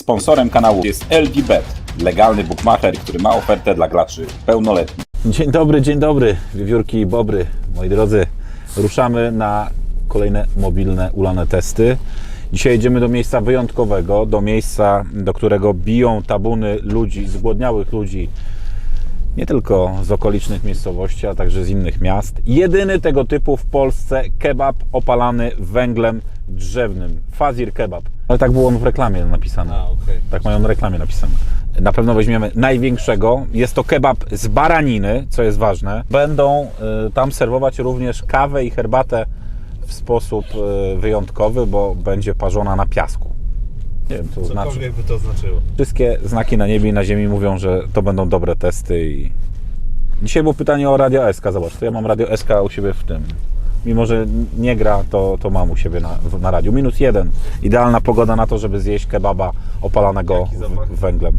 Sponsorem kanału jest LGBet, legalny bookmacher, który ma ofertę dla graczy pełnoletnich. Dzień dobry, dzień dobry, wiewiórki i bobry. Moi drodzy, ruszamy na kolejne mobilne, ulane testy. Dzisiaj jedziemy do miejsca wyjątkowego, do miejsca, do którego biją tabuny ludzi, zgłodniałych ludzi, nie tylko z okolicznych miejscowości, a także z innych miast. Jedyny tego typu w Polsce kebab opalany węglem drzewnym. Fazir kebab. Ale tak było w reklamie napisane. A, okej. Tak mają na reklamie napisane. Na pewno weźmiemy największego. Jest to kebab z baraniny, co jest ważne. Będą y, tam serwować również kawę i herbatę w sposób y, wyjątkowy, bo będzie parzona na piasku. Nie wiem, co to znaczy. Cokolwiek by to znaczyło. Wszystkie znaki na niebie i na ziemi mówią, że to będą dobre testy i... Dzisiaj było pytanie o Radio SK, zobacz, to ja mam Radio SK u siebie w tym. Mimo, że nie gra, to, to mam u siebie na, na radiu. Minus jeden. Idealna pogoda na to, żeby zjeść kebaba opalanego węglem.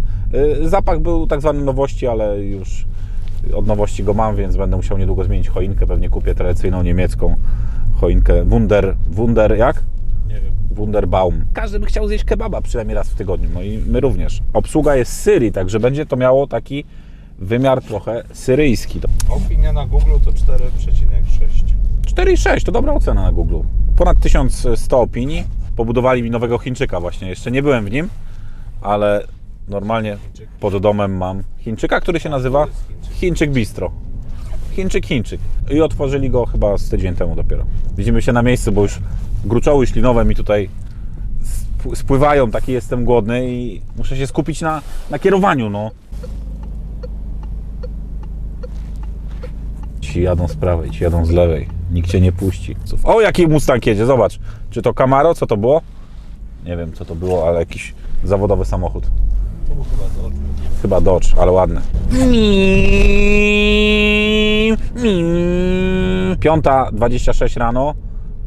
Y, Zapach był tak zwany nowości, ale już od nowości go mam, więc będę musiał niedługo zmienić choinkę. Pewnie kupię tradycyjną niemiecką choinkę. Wunder, Wunder jak? Nie wiem. Wunderbaum. Każdy by chciał zjeść kebaba przynajmniej raz w tygodniu, no i my również. Obsługa jest z Syrii, także będzie to miało taki wymiar trochę syryjski. Opinia na Google to 4,6. 4,6 to dobra ocena na Google. Ponad 1100 opinii. Pobudowali mi nowego Chińczyka właśnie. Jeszcze nie byłem w nim, ale normalnie pod domem mam Chińczyka, który się nazywa Chińczyk Bistro. Chińczyk, Chińczyk. I otworzyli go chyba z tydzień temu dopiero. Widzimy się na miejscu, bo już gruczoły ślinowe mi tutaj sp- spływają. Taki jestem głodny i muszę się skupić na, na kierowaniu, no. Ci jadą z prawej, ci jadą z lewej. Nikt cię nie puści. O, jaki Mustang jedzie, zobacz. Czy to Camaro, co to było? Nie wiem, co to było, ale jakiś zawodowy samochód. Chyba Dodge, ale ładny. Piąta 26 rano,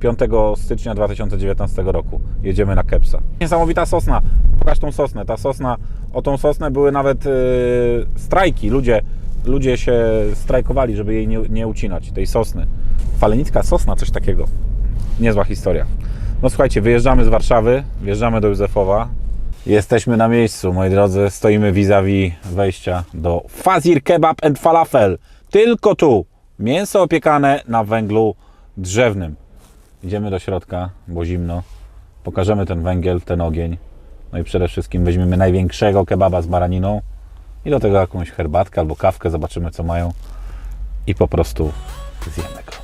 5 stycznia 2019 roku. Jedziemy na Kepsa. Niesamowita sosna. Pokaż tą sosnę. Ta sosna, o tą sosnę były nawet yy, strajki. Ludzie, ludzie się strajkowali, żeby jej nie, nie ucinać, tej sosny. Falenicka sosna, coś takiego. Niezła historia. No słuchajcie, wyjeżdżamy z Warszawy, wjeżdżamy do Józefowa. Jesteśmy na miejscu, moi drodzy. Stoimy vis-a-vis wejścia do Fazir Kebab and Falafel. Tylko tu. Mięso opiekane na węglu drzewnym. Idziemy do środka, bo zimno. Pokażemy ten węgiel, ten ogień. No i przede wszystkim weźmiemy największego kebaba z baraniną i do tego jakąś herbatkę albo kawkę. Zobaczymy, co mają. I po prostu zjemy go.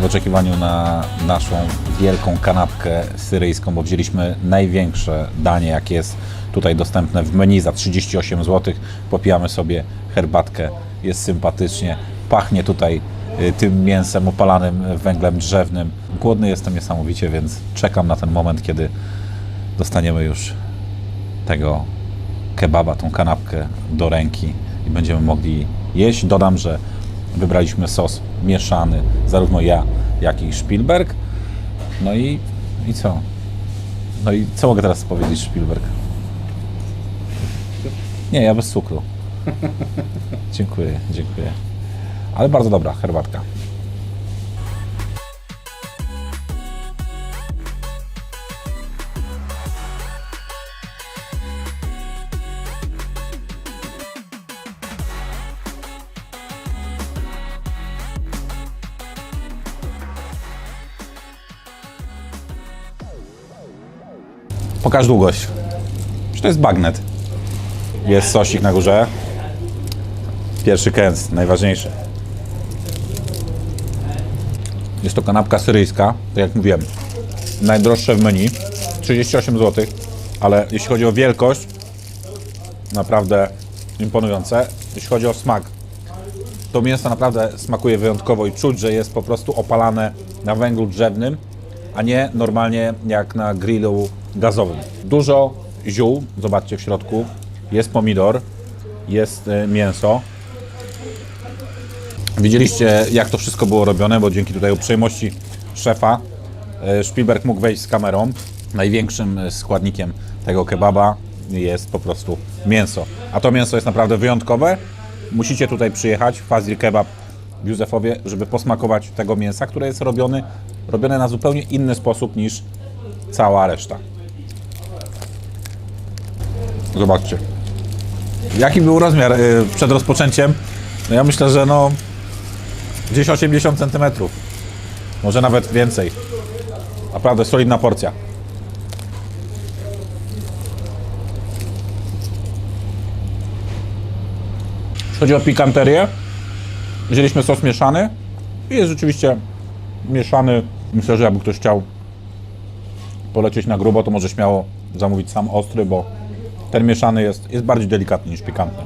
W oczekiwaniu na naszą wielką kanapkę syryjską, bo wzięliśmy największe danie, jakie jest tutaj dostępne w menu za 38 zł. Popijamy sobie herbatkę, jest sympatycznie, pachnie tutaj y, tym mięsem opalanym węglem drzewnym. Głodny jestem niesamowicie, więc czekam na ten moment, kiedy dostaniemy już tego kebaba, tą kanapkę do ręki i będziemy mogli jeść. Dodam, że wybraliśmy sos mieszany, zarówno ja, jak i Spielberg. No i, i co? No i co mogę teraz powiedzieć Spielberg? Nie, ja bez cukru. Dziękuję, dziękuję. Ale bardzo dobra herbatka. Pokaż długość. Czy to jest bagnet? Jest sosik na górze. Pierwszy kęs, najważniejszy. Jest to kanapka syryjska, tak jak mówiłem. Najdroższe w menu. 38 zł, ale jeśli chodzi o wielkość, naprawdę imponujące. Jeśli chodzi o smak, to mięso naprawdę smakuje wyjątkowo i czuć, że jest po prostu opalane na węglu drzewnym, a nie normalnie jak na grillu gazowym. Dużo ziół, zobaczcie w środku, jest pomidor, jest e, mięso. Widzieliście jak to wszystko było robione, bo dzięki tutaj uprzejmości szefa e, Spielberg mógł wejść z kamerą. Największym e, składnikiem tego kebaba jest po prostu mięso. A to mięso jest naprawdę wyjątkowe. Musicie tutaj przyjechać, Fazil Kebab w Józefowie, żeby posmakować tego mięsa, które jest robione, robione na zupełnie inny sposób niż cała reszta. Zobaczcie. Jaki był rozmiar y, przed rozpoczęciem? No ja myślę, że no gdzieś 80 cm. Może nawet więcej. Naprawdę solidna porcja. Chodzi o pikanterię, wzięliśmy sos mieszany i jest rzeczywiście mieszany. Myślę, że jakby ktoś chciał polecieć na grubo, to może śmiało zamówić sam ostry, bo ten mieszany jest, jest bardziej delikatny niż pikantny.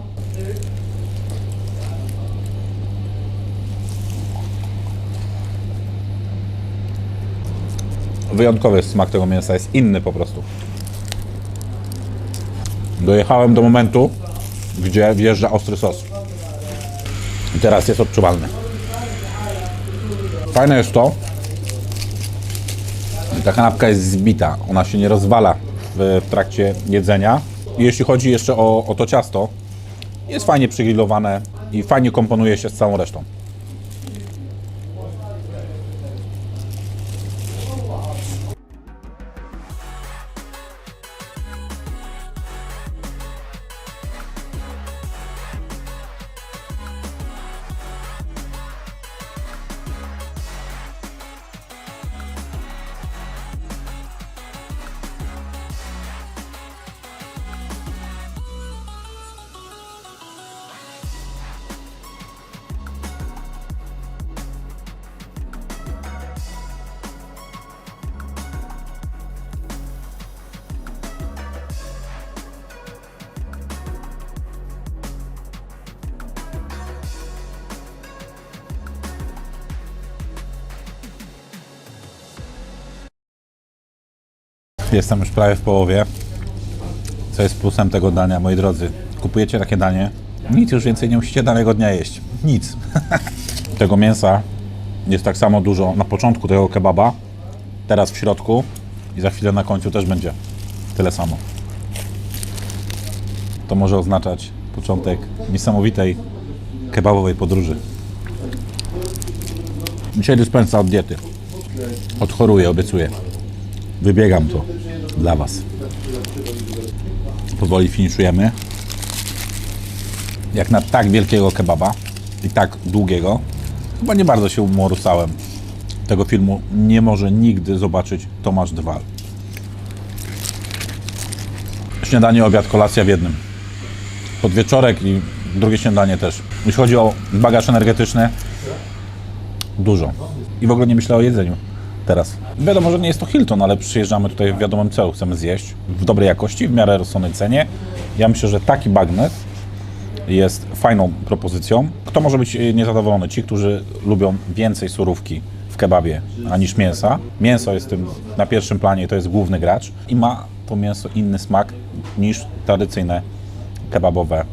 Wyjątkowy smak tego mięsa, jest inny po prostu. Dojechałem do momentu, gdzie wjeżdża ostry sos. I teraz jest odczuwalny. Fajne jest to, że ta kanapka jest zbita. Ona się nie rozwala w trakcie jedzenia. Jeśli chodzi jeszcze o, o to ciasto, jest fajnie przygrillowane i fajnie komponuje się z całą resztą. Jestem już prawie w połowie. Co jest plusem tego dania, moi drodzy? Kupujecie takie danie, nic już więcej nie musicie danego dnia jeść. Nic. tego mięsa jest tak samo dużo na początku tego kebaba, teraz w środku i za chwilę na końcu też będzie tyle samo. To może oznaczać początek niesamowitej kebabowej podróży. Dzisiaj dyspensa od diety. Odchoruję, obiecuję. Wybiegam to dla Was. Powoli finiszujemy. Jak na tak wielkiego kebaba i tak długiego, chyba nie bardzo się umorusałem. Tego filmu nie może nigdy zobaczyć Tomasz Dwal. Śniadanie, obiad, kolacja w jednym. Podwieczorek i drugie śniadanie też. Jeśli chodzi o bagaż energetyczny, dużo. I w ogóle nie myślę o jedzeniu teraz. Wiadomo, że nie jest to Hilton, ale przyjeżdżamy tutaj w wiadomym celu. Chcemy zjeść w dobrej jakości, w miarę rozsądnej cenie. Ja myślę, że taki bagnet jest fajną propozycją. Kto może być e, niezadowolony? Ci, którzy lubią więcej surówki w kebabie aniż mięsa. Mięso jest tym na pierwszym planie, to jest główny gracz i ma to mięso inny smak niż tradycyjne kebabowe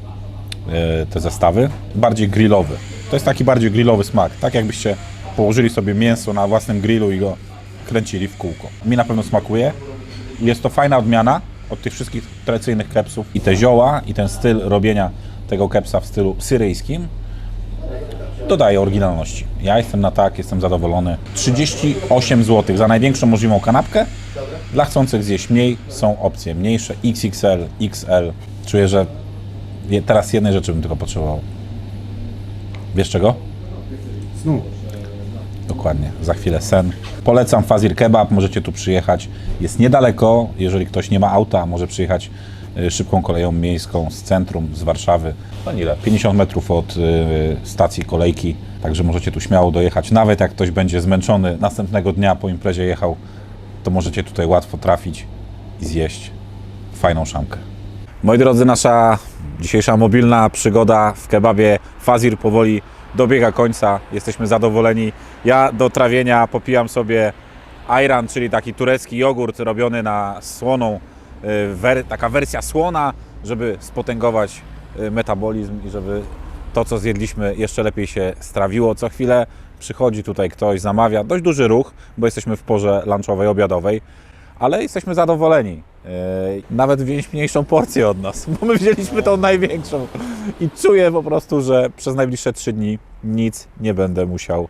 e, te zestawy. Bardziej grillowy. To jest taki bardziej grillowy smak. Tak jakbyście położyli sobie mięso na własnym grillu i go kręcili w kółko. Mi na pewno smakuje. Jest to fajna odmiana od tych wszystkich tradycyjnych kepsów. I te zioła, i ten styl robienia tego kepsa w stylu syryjskim dodaje oryginalności. Ja jestem na tak, jestem zadowolony. 38 zł za największą możliwą kanapkę. Dla chcących zjeść mniej są opcje mniejsze, XXL, XL. Czuję, że teraz jednej rzeczy bym tylko potrzebował. Wiesz czego? Snu. Dokładnie, za chwilę sen. Polecam Fazir Kebab, możecie tu przyjechać. Jest niedaleko, jeżeli ktoś nie ma auta, może przyjechać y, szybką koleją miejską z centrum, z Warszawy. No ile? 50 metrów od y, stacji kolejki, także możecie tu śmiało dojechać. Nawet jak ktoś będzie zmęczony następnego dnia po imprezie jechał, to możecie tutaj łatwo trafić i zjeść fajną szamkę. Moi drodzy, nasza dzisiejsza mobilna przygoda w kebabie Fazir powoli dobiega końca. Jesteśmy zadowoleni. Ja do trawienia popijam sobie ayran, czyli taki turecki jogurt robiony na słoną, y, taka wersja słona, żeby spotęgować y, metabolizm i żeby to, co zjedliśmy, jeszcze lepiej się strawiło. Co chwilę przychodzi tutaj ktoś, zamawia. Dość duży ruch, bo jesteśmy w porze lunchowej, obiadowej, ale jesteśmy zadowoleni. Yy, Nawet wziąć mniejszą porcję od nas, bo my wzięliśmy tą największą. I czuję po prostu, że przez najbliższe trzy dni nic nie będę musiał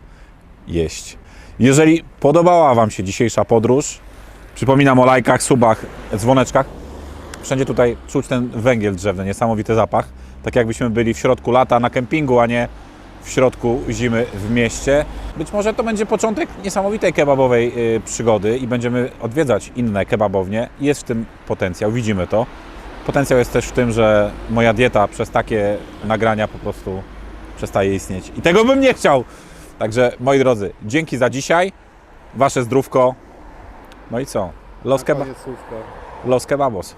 jeść. Jeżeli podobała Wam się dzisiejsza podróż, przypominam o lajkach, subach, dzwoneczkach. Wszędzie tutaj czuć ten węgiel drzewny, niesamowity zapach. Tak jakbyśmy byli w środku lata na kempingu, a nie w środku zimy w mieście. Być może to będzie początek niesamowitej kebabowej y, przygody i będziemy odwiedzać inne kebabownie. Jest w tym potencjał, widzimy to. Potencjał jest też w tym, że moja dieta przez takie nagrania po prostu przestaje istnieć. I tego bym nie chciał. Także moi drodzy, dzięki za dzisiaj. Wasze zdrówko. No i co? Los, keba-. Los kebabos.